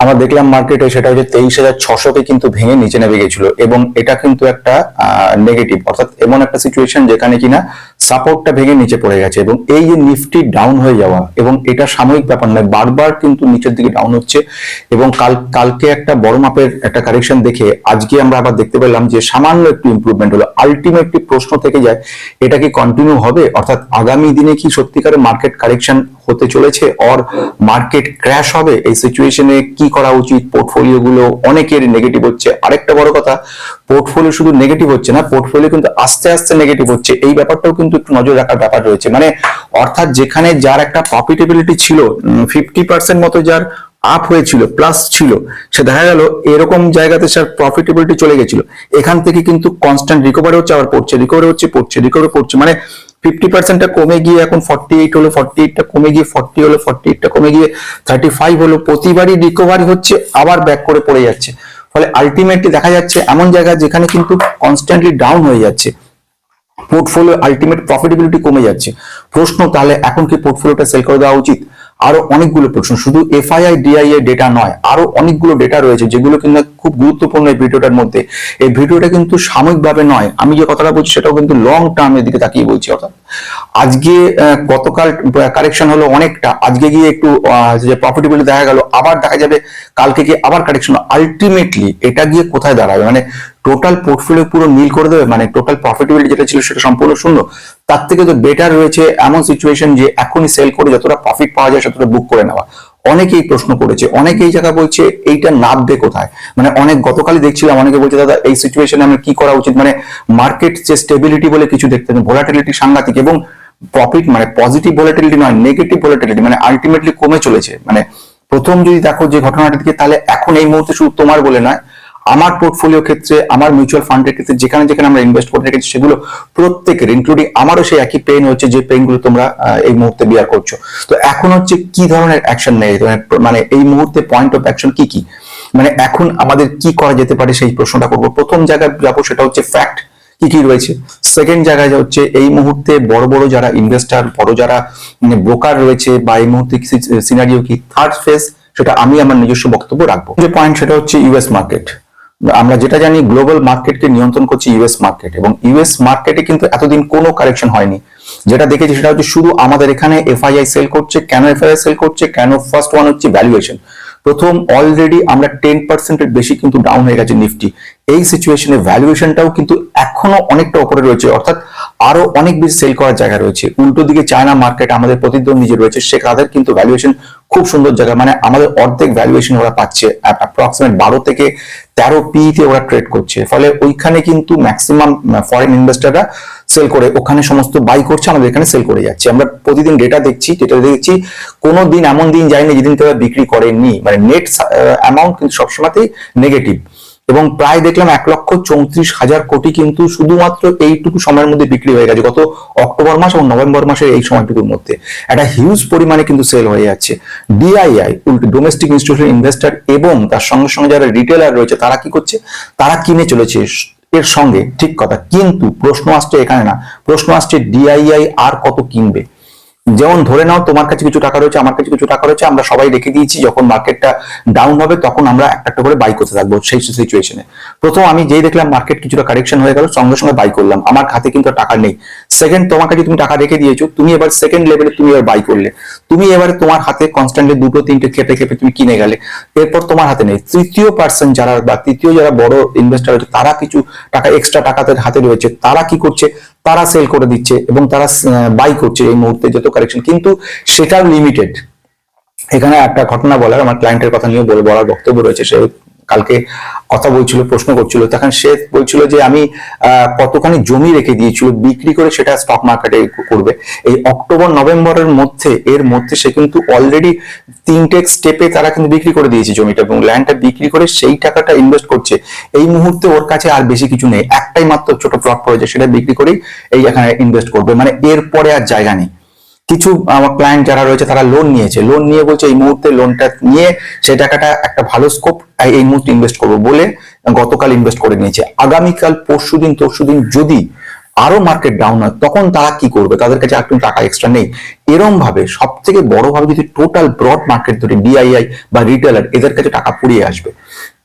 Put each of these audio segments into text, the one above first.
আমরা দেখলাম মার্কেটে সেটা হচ্ছে তেইশ হাজার ছশোকে কিন্তু ভেঙে নিচে নেমে গেছিল এবং এটা কিন্তু একটা নেগেটিভ অর্থাৎ এমন একটা সিচুয়েশন যেখানে কিনা সাপোর্টটা ভেঙে নিচে পড়ে গেছে এবং এই যে নিফটি ডাউন হয়ে যাওয়া এবং এটা সাময়িক ব্যাপার নয়, বারবার কিন্তু নিচের দিকে ডাউন হচ্ছে এবং কাল, কালকে একটা বড় মাপের একটা কারেকশন দেখে আজকে আমরা আবার দেখতে পেলাম যে সামান্য একটু ইমপ্রুভমেন্ট হলো। আলটিমেটলি প্রশ্ন থেকে যায়, এটা কি কন্টিনিউ হবে? অর্থাৎ আগামী দিনে কি সত্যিকারের মার্কেট কারেকশন হতে চলেছে অর মার্কেট ক্র্যাশ হবে? এই সিচুয়েশনে কি করা উচিত? পোর্টফোলিও গুলো অনেকের নেগেটিভ হচ্ছে। আরেকটা বড় কথা পোর্টফোলিও শুধু নেগেটিভ হচ্ছে না পোর্টফোলিও কিন্তু আস্তে আস্তে নেগেটিভ হচ্ছে। এই ব্যাপারটাও কিন্তু একটু নজর রাখার ব্যাপার রয়েছে। মানে অর্থাৎ যেখানে যার একটা প্রফিটেবিলিটি ছিল ফিফটি পার্সেন্ট মতো যার আপ হয়েছিল প্লাস ছিল, সে দেখা গেল এরকম জায়গাতে স্যার প্রফিটেবিলিটি চলে গেছিল। এখান থেকে কিন্তু কনস্ট্যান্ট রিকভারি হচ্ছে, আবার পড়ছে রিকভারি হচ্ছে, পড়ছে রিকভারি পড়ছে। মানে ফিফটি পার্সেন্টটা কমে গিয়ে এখন ফর্টি এইট হলো ফর্টি এইটটা কমে গিয়ে ফর্টি হলো ফর্টি এইটটা কমে গিয়ে থার্টি ফাইভ হলো। প্রতিবারই রিকভারি হচ্ছে, আবার ব্যাক করে পড়ে যাচ্ছে। ফলে আলটিমেটলি দেখা যাচ্ছে এমন জায়গা যেখানে কিন্তু কনস্ট্যান্টলি ডাউন হয়ে যাচ্ছে। পোর্টফোলিও আলটিমেট প্রফিটেবিলিটি কমে যাচ্ছে। প্রশ্ন, তাহলে এখন কি পোর্টফোলিওটা সেল করে দেওয়া উচিত? আরও অনেকগুলো প্রশ্ন। শুধু এফআইআই ডিআইএ ডেটা নয়, আরও অনেকগুলো ডেটা রয়েছে যেগুলো কিন্তু খুব গুরুত্বপূর্ণ এই ভিডিওটার মধ্যে। এই ভিডিওটা কিন্তু সাময়িকভাবে নয়, আমি যে কথাটা বলছি সেটাও কিন্তু লং টার্মের দিকে তাকিয়ে বলছি, অর্থাৎ আজকে গতকাল কারেকশন হলো অনেকটা। আজকে গিয়ে একটু যে প্রফিটেবিলিটি দেখা গেল, আবার দেখা যাবে কালকে গিয়ে আবার কারেকশন আলটিমেটলি এটা গিয়ে কোথায় দাঁড়াবে? মানে টোটাল পোর্টফোলিও পুরো নীল করে দেবে মানে টোটাল প্রফিটেবিলিটি যেটা ছিল সেটা সম্পূর্ণ শূন্য, তার থেকে তো বেটার রয়েছে এমন সিচুয়েশন যে এখনই সেল করে যতটা প্রফিট পাওয়া যায় ততটা বুক করে নেওয়া। অনেকেই প্রশ্ন করেছে, অনেকে এই জায়গা বলছে এইটা নামবে কোথায়? মানে অনেক গতকালই দেখছিলাম, অনেকে বলছে, দাদা, এই সিচুয়েশনে আমি কি করা উচিত? মানে মার্কেট যে স্টেবিলিটি বলে কিছু দেখতে ভোলাটিলিটি সাংঘাতিক এবং প্রফিট মানে পজিটিভ ভোলাটিলিটি নয় নেগেটিভ ভোলাটিলিটি মানে আলটিমেটলি কমে চলেছে। মানে প্রথম যদি দেখো যে ঘটনাটা দিকে তাহলে এখন এই মুহূর্তে শুধু তোমার বলে নয় আমার পোর্টফোলিও ক্ষেত্রে, আমার মিউচুয়াল ফান্ডের ক্ষেত্রে, যেখানে যেখানে আমরা ইনভেস্ট করে রেখেছি সেগুলো প্রত্যেকের ইনক্লুডিং আমারও সেই একই পেন হচ্ছে যে পেনগুলো তোমরা এই মুহূর্তে বিয়ার করছ। তো এখন হচ্ছে কি ধরনের অ্যাকশন নেই মানে এই মুহূর্তে পয়েন্ট অফ অ্যাকশন কি কি? মানে এখন আমাদের কি করা যেতে পারে সেই প্রশ্নটা করব। প্রথম জায়গায় যাব, সেটা হচ্ছে ফ্যাক্ট কি কি রয়েছে। সেকেন্ড জায়গায় হচ্ছে এই মুহূর্তে বড় বড় যারা ইনভেস্টার বড় যারা ব্রোকার রয়েছে, বা এই মুহূর্তে সিনারিও কি? থার্ড ফেজ সেটা আমি আমার নিজস্ব বক্তব্য রাখব। যে পয়েন্ট সেটা হচ্ছে ইউএস মার্কেট আমরা যেটা জানি গ্লোবাল মার্কেটকে নিয়ন্ত্রণ করছে ইউএস মার্কেট এবং ইউএস মার্কেটে কিন্তু এতদিন কোনো কারেকশন হয়নি। যেটা দেখেছি সেটা হচ্ছে শুধু আমাদের এখানে এফআইআই সেল করছে, কেন এফআইআই সেল করছে, কেন ফার্স্ট ওয়ান হচ্ছে ভ্যালুয়েশন প্রথম অলরেডি আমরা টেন পার্সেন্টের বেশি কিন্তু ডাউন হয়ে গেছে নিফটি এই সিচুয়েশনে ভ্যালুয়েশনটাও কিন্তু এখনও অনেকটা উপরে রয়েছে, অর্থাৎ আরও অনেক বেশি সেল করার জায়গা রয়েছে। উল্টো দিকে চায়না মার্কেট আমাদের প্রতিদ্বন্দ্বী যে রয়েছে, সে তাদের কিন্তু ভ্যালুয়েশন খুব সুন্দর জায়গা মানে আমাদের অর্ধেক ভ্যালুয়েশন ওরা পাচ্ছে অ্যাপ্রক্সিমেট বারো থেকে তেরো পিতে ওরা ট্রেড করছে। ফলে ওইখানে কিন্তু ম্যাক্সিমাম ফরেন ইনভেস্টাররা সেল করে, ওখানে সমস্ত বাই করছে, আমাদের এখানে সেল করে যাচ্ছে। আমরা প্রতিদিন ডেটা দেখছি ডেটা দেখছি, কোনো দিন এমন দিন যায়নি যেদিন তারা বিক্রি করেনি মানে নেট অ্যামাউন্ট কিন্তু সবসময়তেই নেগেটিভ এবং প্রায় দেখলাম এক লক্ষ চৌত্রিশ হাজার কোটি কিন্তু শুধুমাত্র এইটুকু সময়ের মধ্যে বিক্রি হয়ে গেছে গত অক্টোবর মাস এবং নভেম্বর মাসের এই সময়টুকুর মধ্যে। একটা হিউজ পরিমাণে কিন্তু সেল হয়ে যাচ্ছে। ডিআইআই ডোমেস্টিক ইনস্টিটিউশন ইনভেস্টর এবং তার সঙ্গে সঙ্গে যারা রিটেলার রয়েছে, তারা কি করছে? তারা কিনে চলেছে এর সঙ্গে, ঠিক কথা। কিন্তু প্রশ্ন আসছে এখানে না। প্রশ্ন আসছে ডিআইআই আর কত কিনবে? যেমন ধরে নাও তোমার কাছে কিছু টাকা রয়েছে, আমার কাছে কিছু টাকা রয়েছে, আমরা সবাই রেখে দিয়েছি, যখন মার্কেটটা ডাউন হবে, তখন আমরা একটা একটা করে বাই করতে থাকব সেই সিচুয়েশনে প্রথম আমি যেই দেখলাম মার্কেট কিছুটা কারেকশন হয়ে গেল, সঙ্গে সঙ্গে বাই করলাম। আমার হাতে কিন্তু টাকা নেই। সেকেন্ড তোমার কাছে তুমি টাকা রেখে দিয়েছ, তুমি এবার সেকেন্ড লেভেলে তুমি এবার বাই করলে। তুমি এবার তোমার হাতে কনস্ট্যান্টলি দুটো, তিনটে, খেপে খেপে তুমি কিনে গেলে। এরপর তোমার হাতে নেই। তৃতীয় পার্সন যারা বা তৃতীয় যারা বড় ইনভেস্টার রয়েছে, তারা কিছু টাকা এক্সট্রা টাকা তাদের হাতে রয়েছে। তারা কি করছে? তারা সেল করে দিচ্ছে এবং তারা বাই করছে এই মুহূর্তে যত কারেকশন কিন্তু সেটাও লিমিটেড এখানে একটা ঘটনা বলার, আমার ক্লায়েন্টের কথা নিয়ে বলে বলার বক্তব্য রয়েছে, সে কালকে কথা বলছিল, প্রশ্ন করছিল, তখন সে বলছিল যে আমি কতখানি জমি রেখে দিয়েছিল, বিক্রি করে সেটা স্টক মার্কেটে করবে। এই অক্টোবর, নভেম্বরের মধ্যে, এর মধ্যে সে কিন্তু অলরেডি তিনটে স্টেপে তারা কিন্তু বিক্রি করে দিয়েছে জমিটা এবং ল্যান্ডটা বিক্রি করে সেই টাকাটা ইনভেস্ট করছে। এই মুহূর্তে ওর কাছে আর বেশি কিছু নেই। একটাই মাত্র ছোট প্লট পড়েছে, সেটা বিক্রি করেই এই এখানে ইনভেস্ট করবে। মানে এরপরে আর জায়গা নেই। কিছু আমার ক্লায়েন্ট যারা রয়েছে তারা লোন নিয়েছে। লোন নিয়ে বলছে, এই মুহূর্তে লোনটা নিয়ে সেই টাকাটা একটা ভালো স্কোপ এই মুহূর্তে ইনভেস্ট করব বলে গতকাল ইনভেস্ট করে নিয়েছে। আগামীকাল, পরশুদিন, তরশুদিন যদি আরও মার্কেট ডাউন হয়, তখন তারা কি করবে? তাদের কাছে আর টাকা এক্সট্রা নেই। এরম ভাবে সব থেকে বড় ভাবে যদি টোটাল ব্রড মার্কেট ধরে ডিআইআই বা রিটেলার এদের কাছে টাকা পুড়িয়ে আসবে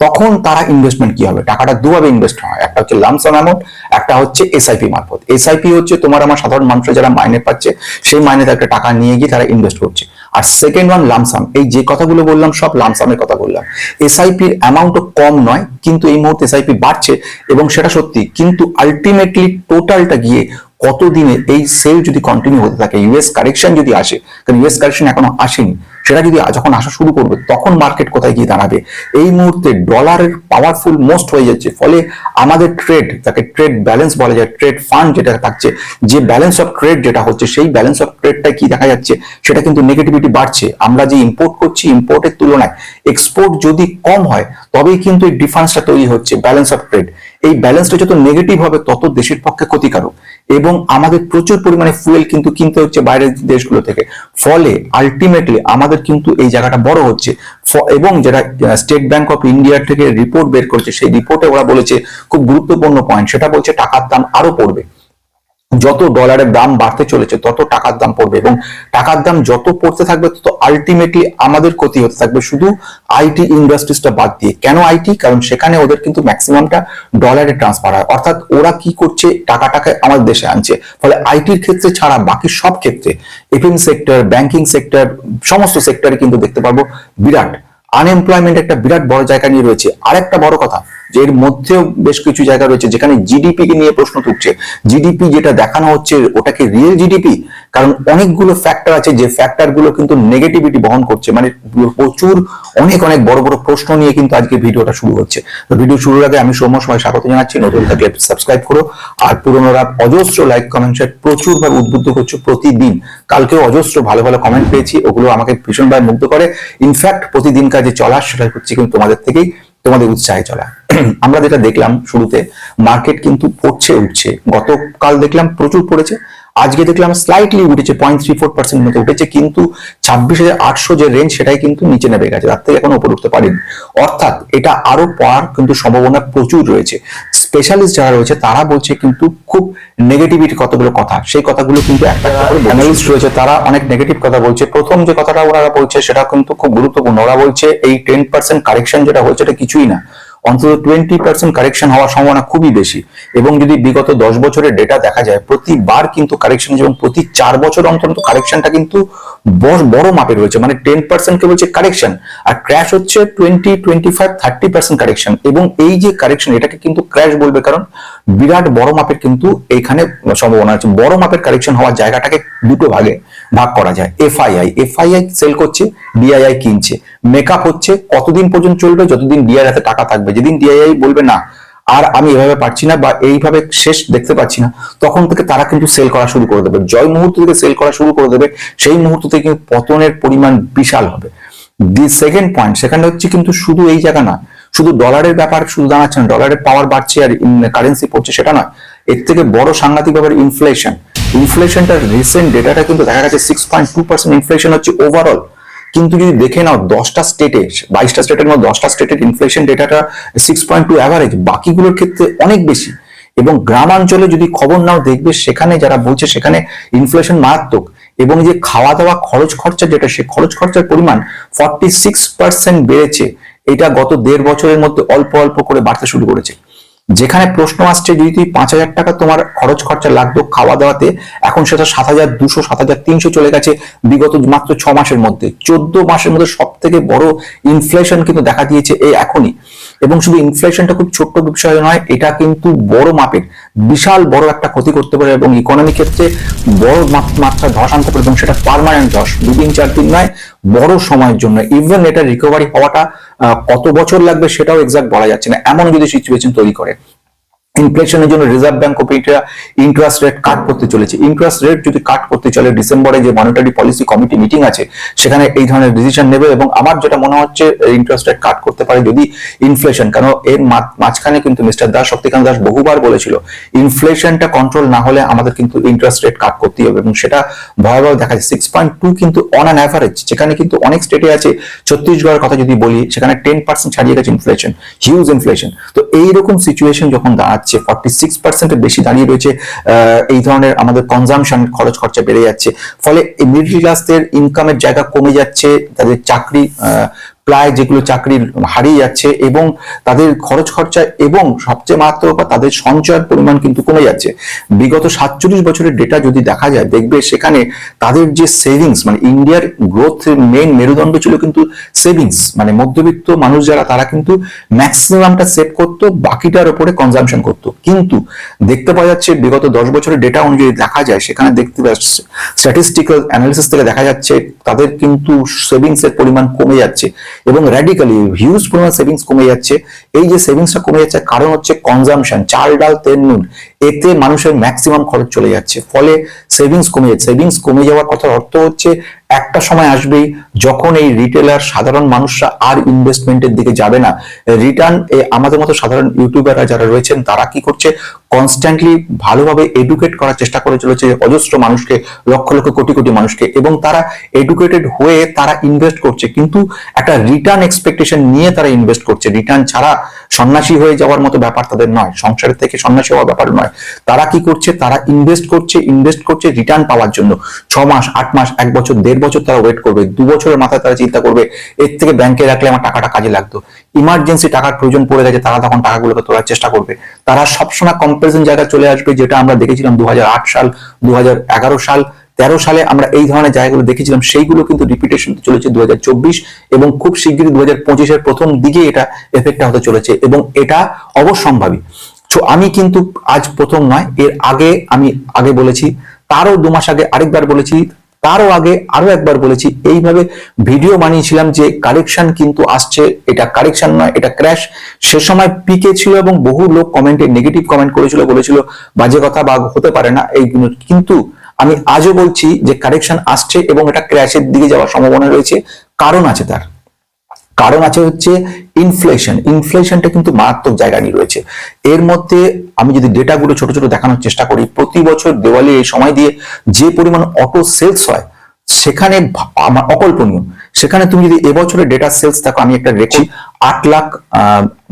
তখন তারা ইনভেস্টমেন্ট কি হবে? টাকাটা দুভাবে ইনভেস্ট হয়। একটা হচ্ছে লামসাম অ্যামাউন্ট একটা হচ্ছে এসআইপি মারফত। এসআইপি হচ্ছে তোমার আমার সাধারণ মানুষ যারা মাইনে পাচ্ছে, সেই মাইনে একটা টাকা নিয়ে গিয়ে তারা ইনভেস্ট করছে। আর সেকেন্ড ওয়ান লামসাম এই যে কথাগুলো বললাম, সব লামসামের কথা বললাম। এসআইপির অ্যামাউন্টও কম নয়, কিন্তু এই মুহূর্তে এসআইপি বাড়ছে এবং সেটা সত্যি। কিন্তু আলটিমেটলি টোটালটা গিয়ে কতদিনে এই সেল যদি কন্টিনিউ হতে থাকে ইউএস কারেকশন যদি আসে, কারণ ইউএস কারেকশন এখনও আসেনি, সেটা যদি যখন আসা শুরু করবে, তখন মার্কেট কোথায় গিয়ে দাঁড়াবে? এই মুহূর্তে ডলারের পাওয়ারফুল মোস্ট হয়ে যাচ্ছে, ফলে আমাদের ট্রেড তাকে ট্রেড ব্যালেন্স বলা যায় ট্রেড ফান্ড যেটা থাকছে, যে ব্যালেন্স অফ ট্রেড যেটা হচ্ছে, সেই ব্যালেন্স অফ ট্রেডটা কি দেখা যাচ্ছে, সেটা কিন্তু নেগেটিভিটি বাড়ছে। আমরা যে ইম্পোর্ট করছি ইম্পোর্টের তুলনায় এক্সপোর্ট যদি কম হয়, তবেই কিন্তু এই ডিফারেন্সটা তৈরি হচ্ছে ব্যালেন্স অফ ট্রেড এই ব্যালেন্সটা যত নেগেটিভ হবে, তত দেশের পক্ষে ক্ষতিকারক। এবং আমাদের প্রচুর পরিমাণে ফুয়েল কিন্তু কিনতে হচ্ছে বাইরের দেশগুলো থেকে। ফলে আলটিমেটলি আমাদের কিন্তু এই জায়গাটা বড় হচ্ছে। এবং যারা স্টেট ব্যাংক অফ ইন্ডিয়া থেকে রিপোর্ট বের করেছে, সেই রিপোর্টে ওরা বলেছে, খুব গুরুত্বপূর্ণ পয়েন্ট সেটা বলছে টাকার দাম আরও পড়বে। যত ডলারের দাম বাড়তে চলেছে, তত টাকার দাম পড়বে এবং টাকার দাম যত পড়তে থাকবে, তত আলটিমেটলি আমাদের ক্ষতি হতে থাকবে। শুধু আইটি ইন্ডাস্ট্রিজটা বাদ দিয়ে। কেন আইটি কারণ সেখানে ওদের কিন্তু ম্যাক্সিমামটা ডলারে ট্রান্সফার হয়। অর্থাৎ ওরা কি করছে? টাকাটাকে আমাদের দেশে আনছে। ফলে আইটির ক্ষেত্রে ছাড়া বাকি সব ক্ষেত্রে এফএম সেক্টর ব্যাংকিং সেক্টর সমস্ত সেক্টরে কিন্তু দেখতে পারব বিরাট আনএমপ্লয়মেন্ট একটা বিরাট বড় জায়গা নিয়ে রয়েছে। আরেকটা বড় কথা যে এর মধ্যেও বেশ কিছু জায়গা রয়েছে যেখানে জিডিপি কে নিয়ে প্রশ্ন তুলছে। জিডিপি যেটা দেখানো হচ্ছে, ওটাকে রিয়েল জিডিপি কারণ অনেকগুলো ফ্যাক্টর আছে, যে ফ্যাক্টরগুলো কিন্তু নেগেটিভিটি বহন করছে। মানে প্রচুর, অনেক অনেক বড় বড় প্রশ্ন নিয়ে কিন্তু আজকে ভিডিওটা শুরু হচ্ছে। ভিডিও শুরুর আগে আমি সৌম্য সময় স্বাগত জানাচ্ছি। নতুন থাকলে সাবস্ক্রাইব করো। আর পুরোনোরা অজস্র লাইক কমেন্ট শেয়ার প্রচুর ভাবে উদ্বুদ্ধ করছ প্রতিদিন। কালকেও অজস্র ভালো ভালো কমেন্ট পেয়েছি। ওগুলো আমাকে ভীষণভাবে মুগ্ধ করে। ইনফ্যাক্ট প্রতিদিন কাজে চলা সেটা হচ্ছে কিন্তু তোমাদের থেকেই, তোমাদের উৎসাহে চলা। আমরা যেটা দেখলাম শুরুতে মার্কেট কিন্তু পড়ছে, উঠছে। গতকাল দেখলাম প্রচুর পড়েছে, আজকে দেখলাম স্লাইটলি উঠেছে পয়েন্ট থ্রি ফোর পার্সেন্ট মতো উঠেছে, কিন্তু ছাব্বিশ হাজার আটশো যে রেঞ্জ সেটাই কিন্তু নিচে নেমে গেছে, তার থেকে এখনও উপরে উঠতে পারেনি। অর্থাৎ এটা আরও পড়ার কিন্তু সম্ভাবনা প্রচুর রয়েছে। স্পেশালিস্ট যারা রয়েছে, তারা বলছে কিন্তু খুব নেগেটিভিটি কতগুলো কথা, সেই কথাগুলো কিন্তু একটা অ্যানালিস্ট রয়েছে, তারা অনেক নেগেটিভ কথা বলছে। প্রথম যে কথাটা ওরা বলছে, সেটা কিন্তু খুব গুরুত্বপূর্ণ। ওরা বলছে, এই টেন পার্সেন্ট কারেকশন যেটা হচ্ছে এটা কিছুই না। অন্তত টোয়েন্টি পার্সেন্ট কারেকশন হওয়ার সম্ভাবনা খুবই বেশি। এবং যদি বিগত দশ বছরের ডেটা দেখা যায়, প্রতিবার কিন্তু কারেকশন এবং প্রতি চার বছর অন্তর কারেকশনটা কিন্তু বড়- মাপের রয়েছে। মানে টেন পার্সেন্ট কে বলছে কারেকশন আর ক্র্যাশ হচ্ছে twenty twenty five thirty percent correction এবং এই যে কারেকশন এটাকে কিন্তু ক্র্যাশ বলবে কারণ বিরাট বড় মাপের কিন্তু এখানে সম্ভাবনা আছে। বড় মাপের কারেকশন হওয়ার জায়গাটাকে দুটো ভাগে ভাগ করা যায়। এফআইআই এফআইআই সেল করছে ডিআইআই কিনছে। মেকআপ হচ্ছে, কতদিন পর্যন্ত চলবে, যতদিন ডিআই হাতে টাকা থাকবে। যেদিন ডিআইআই বলবে, না, আর আমি এভাবে পারছি না বা এইভাবে শেষ দেখতে পাচ্ছি না, তখন থেকে তারা কিন্তু সেল করা শুরু করে দেবে। জয় মুহূর্ত থেকে সেল করা শুরু করে দেবে, সেই মুহূর্ত থেকে কিন্তু পতনের পরিমাণ বিশাল হবে। দি সেকেন্ড পয়েন্ট সেখানে হচ্ছে কিন্তু শুধু এই জায়গা না, শুধু ডলারের ব্যাপার শুধু দাঁড়াচ্ছে না ডলারের পাওয়ার বাড়ছে আর কারেন্সি পড়ছে সেটা নয়। এর থেকে বড় সাংঘাতিক ব্যাপার ইনফ্লেশন ইনফ্লেশনটার রিসেন্ট ডেটাটা কিন্তু দেখা গেছে six point two percent inflation হচ্ছে ওভারঅল কিন্তু যদি দেখে নাও দশটা স্টেটে বাইশটা স্টেটের মধ্যে দশটা স্টেটের ইনফ্লেশন ডেটাটা সিক্স পয়েন্ট টু অ্যাভারেজ বাকিগুলোর ক্ষেত্রে অনেক বেশি। এবং গ্রামাঞ্চলে যদি খবর নাও দেখবে, সেখানে যারা বলছে সেখানে ইনফ্লেশন মারাত্মক। এবং যে খাওয়া দাওয়া খরচ খরচা যেটা, সে খরচ খরচার পরিমাণ ফর্টি সিক্স পার্সেন্ট বেড়েছে। এটা গত দেড় বছরের মধ্যে অল্প অল্প করে বাড়তে শুরু করেছে। যেখানে প্রশ্ন আসছে, যদি তুই পাঁচ হাজার টাকা তোমার খরচ খরচা লাগতো খাওয়া দাওয়াতে, এখন সেটা সাত হাজার, দুশো, সাত হাজার, তিনশো চলে গেছে বিগত মাত্র ছ মাসের মধ্যে। চোদ্দ মাসের মধ্যে সব থেকে বড় ইনফ্লেশন কিন্তু দেখা দিয়েছে এই এখনই। এবং শুধু ইনফ্লেশনটা খুব ছোট্ট বিষয় নয়, এটা কিন্তু বড় মাপের। বিশাল বড় একটা ক্ষতি করতে পারে এবং ইকোনমি ক্ষেত্রে বড় মাত্রা ধস আনতে পারে এবং সেটা পারমানেন্ট ধস। দুদিন, চার দিন নয়, বড় সময়ের জন্য। ইভেন এটা রিকভারি হওয়াটা কত বছর লাগবে সেটাও এক্সাক্ট বলা যাচ্ছে না। এমন যদি সিচুয়েশন তৈরি করে। ইনফ্লেশনের জন্য Reserve Bank of India interest rate cut করতে চলেছে। ইন্টারেস্ট রেট যদি কাট করতে চলে, ডিসেম্বরে যে মনিটারি পলিসি কমিটি মিটিং আছে, সেখানে এই ধরনের ডিসিশন নেবে এবং আমার যেটা মনে হচ্ছে ইন্টারেস্ট রেট কাট করতে পারে যদি ইনফ্লেশন কারণ এর মাঝখানে কিন্তু মিস্টার দাস, শক্তিকান্ত দাস বহুবার বলেছিল ইনফ্লেশনটা কন্ট্রোল না হলে আমাদের কিন্তু ইন্টারেস্ট রেট কাট করতেই হবে এবং সেটা ভয়াবহ দেখা যায় সিক্স পয়েন্ট টু কিন্তু অন অ্যান অ্যাভারেজ যেখানে কিন্তু অনেক স্টেটে আছে, ছত্তিশগড়ের কথা যদি বলি, সেখানে টেন পার্সেন্ট ছাড়িয়ে গেছে ইনফ্লেশন হিউজ ইনফ্লেশন তো এইরকম সিচুয়েশন যখন দাঁড়াচ্ছে বাড়ছে ফর্টি সিক্স পার্সেন্টের বেশি দাঁড়িয়ে রয়েছে এই ধরনের আমাদের কনজামশন খরচ খরচা বেড়ে যাচ্ছে। ফলে মিডল ক্লাসদের ইনকামের জায়গা কমে যাচ্ছে, তাদের চাকরি প্রায় যেগুলো চাকরি হারিয়ে যাচ্ছে এবং তাদের খরচ খরচা এবং সবচেয়ে মারাত্মক ব্যাপার, তাদের সঞ্চয়ের পরিমাণ কিন্তু কমে যাচ্ছে। বিগত সাতচল্লিশ বছরের ডেটা যদি দেখা যায়, দেখবে সেখানে তাদের যে সেভিংস মানে ইন্ডিয়ার গ্রোথ মেইন মেরুদণ্ড ছিল কিন্তু সেভিংস মানে মধ্যবিত্ত মানুষ যারা, তারা কিন্তু ম্যাক্সিমামটা সেভ করতো, বাকিটার উপরে কনজামশন করতো। কিন্তু দেখতে পাওয়া যাচ্ছে বিগত দশ বছরের ডেটা অনুযায়ী দেখা যায়, সেখানে দেখতে পাচ্ছে স্ট্যাটিস্টিক্যাল অ্যানালিসিস থেকে দেখা যাচ্ছে, তাদের কিন্তু সেভিংস এর পরিমাণ কমে যাচ্ছে। এবং র্যাডিক্যালি হিউজ পরিমাণ সেভিংস কমে যাচ্ছে। এই যে সেভিংসটা কমে যাচ্ছে, কারণ হচ্ছে কনজামশন চাল, ডাল, তেল, নুন এতে মানুষের ম্যাক্সিমাম খরচ চলে যাচ্ছে। ফলে সেভিংস কমে যাচ্ছে। সেভিংস কমে যাওয়ার কথার অর্থ হচ্ছে, একটা সময় আসবেই যখন এই রিটেলার সাধারণ মানুষরা আর ইনভেস্টমেন্টের দিকে যাবে না। রিটার্ন আমাদের মতো সাধারণ ইউটিউবাররা যারা রয়েছেন, তারা কি করছে? কনস্ট্যান্টলি ভালোভাবে এডুকেট করার চেষ্টা করে চলেছে অজস্র মানুষকে, লক্ষ লক্ষ কোটি কোটি মানুষকে এবং তারা এডুকেটেড হয়ে তারা ইনভেস্ট করছে। কিন্তু একটা রিটার্ন এক্সপেকটেশন নিয়ে তারা ইনভেস্ট করছে। রিটার্ন ছাড়া সন্ন্যাসী হয়ে যাওয়ার মতো ব্যাপার তাদের নয়। সংসারের থেকে সন্ন্যাসী হওয়ার ব্যাপার নয়। তারা কি করছে? তারা ইনভেস্ট করছে ইনভেস্ট করছে রিটার্ন পাওয়ার জন্য। ছ মাস, আট মাস, এক বছর, দেড় বছর তারা ওয়েট করবে। দু বছরের মাথায় তারা চিন্তা করবে, এর থেকে ব্যাংকে রাখলে আমার টাকাটা কাজে লাগতো। ইমার্জেন্সি টাকার প্রয়োজন পড়ে গেছে, তারা তখন টাকাগুলোকে তোলার চেষ্টা করবে। তারা সবসময় কম্পারিজন জায়গা চলে আসবে, যেটা আমরা দেখেছিলাম দু হাজার আট সাল দু হাজার এগারো সাল, তেরো সালে আমরা এই ধরনের জায়গাগুলো দেখেছিলাম, সেইগুলো কিন্তু রিপিটেশন চলেছে দুই হাজার চব্বিশ এবং খুব শিগগিরই দু হাজার প্রথম দিকে এটা এফেক্টটা হতে চলেছে এবং এটা অবশ্যম্ভাবী। তো আমি কিন্তু আজ প্রথম নয়, এর আগে আমি আগে বলেছি, তারও দু মাস আগে আরেকবার বলেছি, তারও আগে আরও একবার বলেছি, এইভাবে ভিডিও বানিয়েছিলাম যে কারেকশন কিন্তু আসছে, এটা কারেকশন নয়, এটা ক্র্যাশ। সে সময় পিকে ছিল এবং বহু লোক কমেন্টে নেগেটিভ কমেন্ট করেছিল, বলেছিল, বাজে কথা বা হতে পারে না এইগুলো কিন্তু আমি আজও বলছি যে কারেকশন আসছে এবং এটা ক্র্যাশের দিকে যাওয়ার সম্ভাবনা রয়েছে, কারণ আছে তার। কারণ আছে হচ্ছে ইনফ্লেশন ইনফ্লেশনটা কিন্তু মারাত্মক জায়গা নিয়ে রয়েছে। এর মধ্যে আমি যদি ডেটাগুলো ছোট ছোট দেখানোর চেষ্টা করি, প্রতি বছর দেওয়ালি এই সময় দিয়ে যে পরিমাণ অটো সেলস হয়, সেখানে আমার অকল্পনীয়। সেখানে তুমি যদি এবছরের ডেটা সেলস দেখো আমি একটা রেখেছি আট লাখ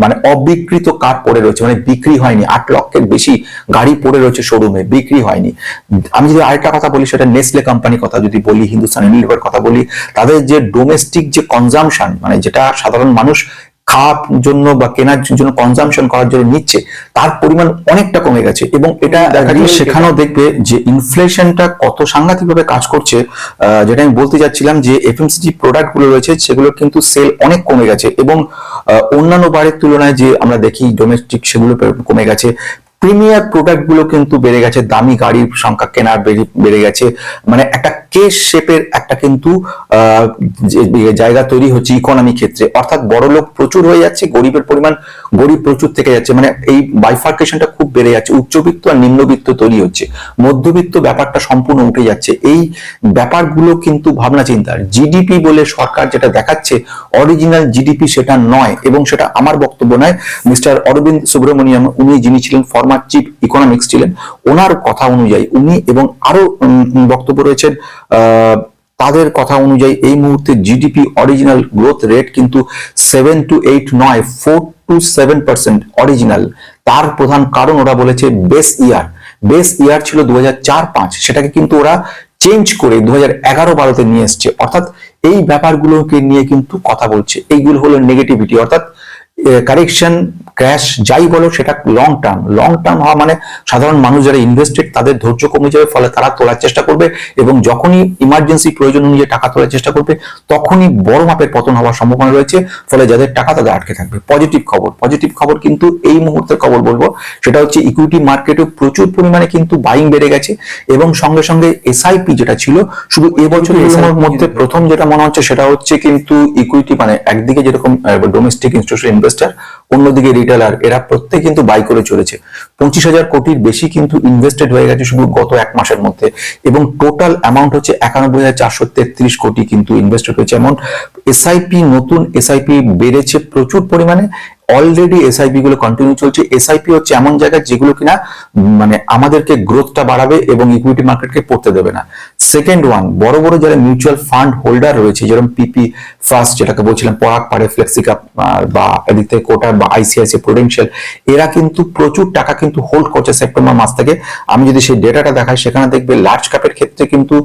মানে অবিকৃত কার পড়ে রয়েছে মানে বিক্রি হয়নি। আট লক্ষের বেশি গাড়ি পড়ে রয়েছে শোরুমে বিক্রি হয়নি। আমি যদি আরেকটা কথা বলি সেটা নেসলে কোম্পানির কথা যদি বলি হিন্দুস্তান ইউনিলিভার কথা বলি তাদের যে ডোমেস্টিক যে কনজামশন মানে যেটা সাধারণ মানুষ খাওয়ার জন্য বা কেনার জন্য কনজামশন করার জন্য নিচ্ছে তার পরিমাণ অনেকটা কমে গেছে। এবং এটা দেখা যায় সেখানেও দেখবে যে ইনফ্লেশনটা কত সাংঘাতিক ভাবে কাজ করছে যেটা আমি বলতে যাচ্ছিলাম যে এফএমসিজি প্রোডাক্টগুলো রয়েছে সেগুলো কিন্তু সেল অনেক কমে গেছে এবং অন্যান্য বারের তুলনায় যে আমরা দেখি ডোমেস্টিক সেগুলো কমে গেছে। প্রিমিয়ার প্রোডাক্টগুলো কিন্তু বেড়ে গেছে দামি গাড়ির সংখ্যা কেনার বেড়ে- বেড়ে গেছে। মানে একটা কেস শেপের একটা কিন্তু জায়গা তৈরি হচ্ছে ইকোনমি ক্ষেত্রে। অর্থাৎ বড় লোক প্রচুর হয়ে যাচ্ছে, গরিবের পরিমাণ গরিব প্রচুর থেকে যাচ্ছে। মানে এই বাইফার্কেশনটা খুব বেড়ে যাচ্ছে। উচ্চবিত্ত আর নিম্নবিত্ত তৈরি হচ্ছে। মধ্যবিত্ত ব্যাপারটা সম্পূর্ণ উঠে যাচ্ছে। এই ব্যাপারগুলো কিন্তু ভাবনা চিন্তার। জিডিপি বলে সরকার যেটা দেখাচ্ছে অরিজিনাল জিডিপি সেটা নয় এবং সেটা আমার বক্তব্য নয়। মিস্টার অরবিন্দ সুব্রমণিয়াম, উনি যিনি ছিলেন ফর্মার চিফ ইকোনমিক্স ছিলেন, ওনার কথা অনুযায়ী উনি এবং আরও বক্তব্য রয়েছেন তাদের কথা অনুযায়ী এই মুহূর্তে জিডিপি অরিজিনাল গ্রোথ রেট কিন্তু সেভেন টু এইট নয় four two seven percent original তার প্রধান কারণ ওরা বলেছে বেস ইয়ার বেস ইয়ার ছিল দু হাজার সেটাকে কিন্তু ওরা চেঞ্জ করে দু হাজার এগারো বারোতে নিয়ে এসছে। অর্থাৎ এই ব্যাপারগুলোকে নিয়ে কিন্তু কথা বলছে। এইগুলো হলো নেগেটিভিটি অর্থাৎ কারেকশন ক্র্যাশ যাই বলো সেটা লং টার্ম লং টার্ম হওয়া মানে সাধারণ মানুষ যারা ইনভেস্টেড তাদের ধৈর্য কমে যাবে ফলে তারা তোলার চেষ্টা করবে এবং যখনই ইমার্জেন্সি প্রয়োজন অনুযায়ী টাকা তোলার চেষ্টা করবে তখনই বড় মাপের পতন হওয়ার সম্ভাবনা রয়েছে ফলে যাদের টাকা তাদের আটকে থাকবে। পজিটিভ খবর। পজিটিভ খবর কিন্তু এই মুহূর্তের খবর বলব সেটা হচ্ছে ইকুইটি মার্কেটে প্রচুর পরিমাণে কিন্তু বাইং বেড়ে গেছে এবং সঙ্গে সঙ্গে এসআইপি যেটা ছিল শুধু এবছরের মধ্যে প্রথম যেটা মনে হচ্ছে সেটা হচ্ছে কিন্তু ইকুইটি মানে একদিকে যেরকম ডোমেস্টিক ইনস্টিটিউশন ইনভেস্টার, অন্যদিকে রিটেলার এরা প্রত্যেকে কিন্তু বাই করে চলেছে। পঁচিশ হাজার কোটির বেশি কিন্তু ইনভেস্টেড হয়ে গেছে শুধু গত এক মাসের মধ্যে এবং টোটাল অ্যামাউন্ট হচ্ছে একানব্বই হাজার চারশো তেত্রিশ কোটি কিন্তু ইনভেস্টেড হয়েছে। এমন এসআইপি নতুন এসআইপি বেড়েছে প্রচুর পরিমাণে অলরেডি এসআইপি গুলো কন্টিনিউ চলছে। এসআইপি হচ্ছে এমন জায়গা যেগুলো কিনা মানে আমাদেরকে গ্রোথটা বাড়াবে এবং ইকুইটি মার্কেটকে পড়তে দেবে না। সেকেন্ড ওয়ান বড় বড় যারা মিউচুয়াল ফান্ড হোল্ডার রয়েছে, যেরকম পিপি ফার্স্ট যেটাকে বলছিলাম পরাগ পাড়ে ফ্লেক্সিকাপ বা এদিক থেকে বা আইসিআইসি প্রুডেন্সিয়াল এরা কিন্তু প্রচুর টাকা কিন্তু হোল্ড করছে সেপ্টেম্বর মাস থেকে। আমি যদি সেই ডেটাটা দেখাই, সেখানে দেখবে লার্জ ক্যাপের ক্ষেত্রে কিন্তু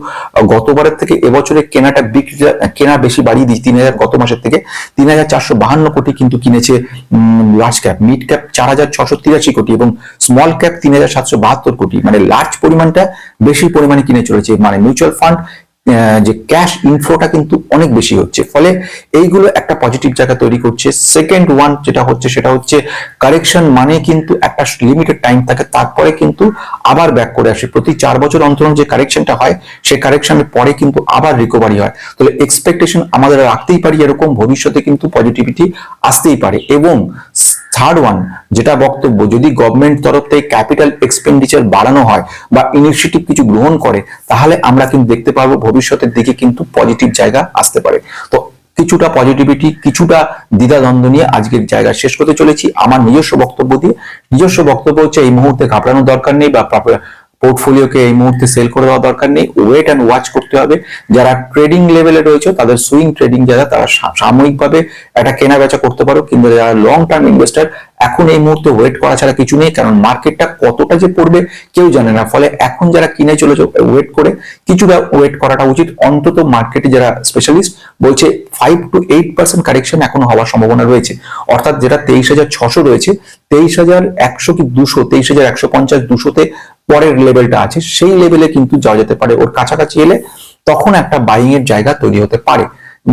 গতবারের থেকে এবছরে কেনাটা বিক্রি, কেনা বেশি বাড়িয়ে দিই তিন হাজার গত মাসের থেকে। তিন হাজার চারশো বাহান্ন কোটি কিন্তু কিনেছে লার্জ ক্যাপ মিড ক্যাপ চার হাজার ছশো তিরাশি কোটি এবং স্মল ক্যাপ তিন হাজার সাতশো বাহাত্তর কোটি। মানে লার্জ পরিমাণটা বেশি পরিমাণে কিনে চলেছে। মানে মিউচুয়াল ফান্ড যে ক্যাশ ইনফ্লোটা কিন্তু অনেক বেশি হচ্ছে। ফলে এইগুলো একটা পজিটিভ জায়গা তৈরি করছে। সেকেন্ড ওয়ান যেটা হচ্ছে, সেটা হচ্ছে কারেকশন মানে কিন্তু একটা লিমিটেড টাইম থাকে। তারপরে কিন্তু আবার ব্যাক করে আসে। প্রতি চার বছর অন্তর যে কারেকশনটা হয়, সেই কারেকশনের পরে কিন্তু আবার রিকভারি হয়। তাহলে এক্সপেকটেশন আমাদের রাখতেই পারি এরকম, ভবিষ্যতে কিন্তু পজিটিভিটি আসতেই পারে। এবং থার্ড ওয়ান যেটা বক্তব্য, যদি গভর্নমেন্ট তরফ থেকে ক্যাপিটাল এক্সপেন্ডিচার বাড়ানো হয় বা ইনিশিয়েটিভ কিছু গ্রহণ করে, তাহলে আমরা কিন্তু দেখতে পারব ভবিষ্যতের দিকে কিন্তু পজিটিভ জায়গা আসতে পারে। তো কিছুটা পজিটিভিটি কিছুটা দ্বিধাদ্বন্দ্ব নিয়ে আজকের জায়গা শেষ করতে চলেছি। আমার নিজস্ব বক্তব্য দিয়ে, নিজস্ব বক্তব্য হচ্ছে এই মুহূর্তে ঘাবড়ানোর দরকার নেই বা পোর্টফোলিওকে এই মুহূর্তে সেল করে দেওয়া দরকার নেই। ওয়েট অ্যান্ড ওয়াচ করতে হবে। যারা ট্রেডিং লেভেলে রয়েছে, তাদের সুইং ট্রেডিং যারা, তারা সাময়িকভাবে একটা কেনা বেচা করতে পারো। কিন্তু যারা লং টার্ম ইনভেস্টার এখন এই মুহূর্তে ওয়েট করা ছাড়া কিছু নেই, কারণ মার্কেটটা কতটা যে পড়বে, কেউ জানে না। ফলে এখন যারা কিনে চলেছে ওয়েট করে। কিছুটা ওয়েট করাটা উচিত। অন্তত মার্কেটে যারা স্পেশালিস্ট বলছে five two eight percent correction এখনও হওয়ার সম্ভাবনা রয়েছে। অর্থাৎ যেটা তেইশ হাজার ছশো রয়েছে, তেইশ হাজার একশো কি দুশো, তেইশ হাজার একশো পঞ্চাশ দুশোতে পরের লেভেলটা আছে, সেই লেভেলে কিন্তু যাওয়া যেতে পারে। ওর কাছাকাছি এলে তখন একটা বাইং এর জায়গা তৈরি হতে পারে।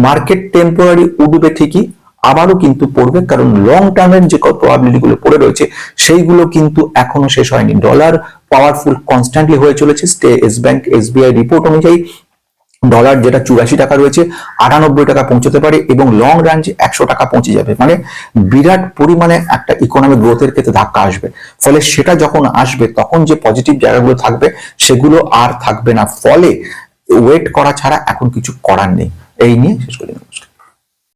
মার্কেট টেম্পোরারি উঠবে ঠিকই, আবারও কিন্তু পড়বে, কারণ লং টার্মের যে প্রবাবিলিটি গুলো পড়ে রয়েছে, সেইগুলো কিন্তু এখনও শেষ হয়নি। ডলার পাওয়ারফুল কনস্ট্যান্টলি হয়ে চলেছে। স্টে এস ব্যাংক এসবিআই রিপোর্ট অনুযায়ী ডলার যেটা চুরাশি টাকা রয়েছে, আটানব্বই টাকা পৌঁছতে পারে এবং লং রেঞ্জ একশো টাকা পৌঁছে যাবে। মানে বিরাট পরিমাণে একটা ইকোনমিক গ্রোথের ক্ষেত্রে ধাক্কা আসবে। ফলে সেটা যখন আসবে, তখন যে পজিটিভ জায়গাগুলো থাকবে, সেগুলো আর থাকবে না। ফলে ওয়েট করা ছাড়া এখন কিছু করার নেই। এই নিয়ে শেষ করি, নমস্কার।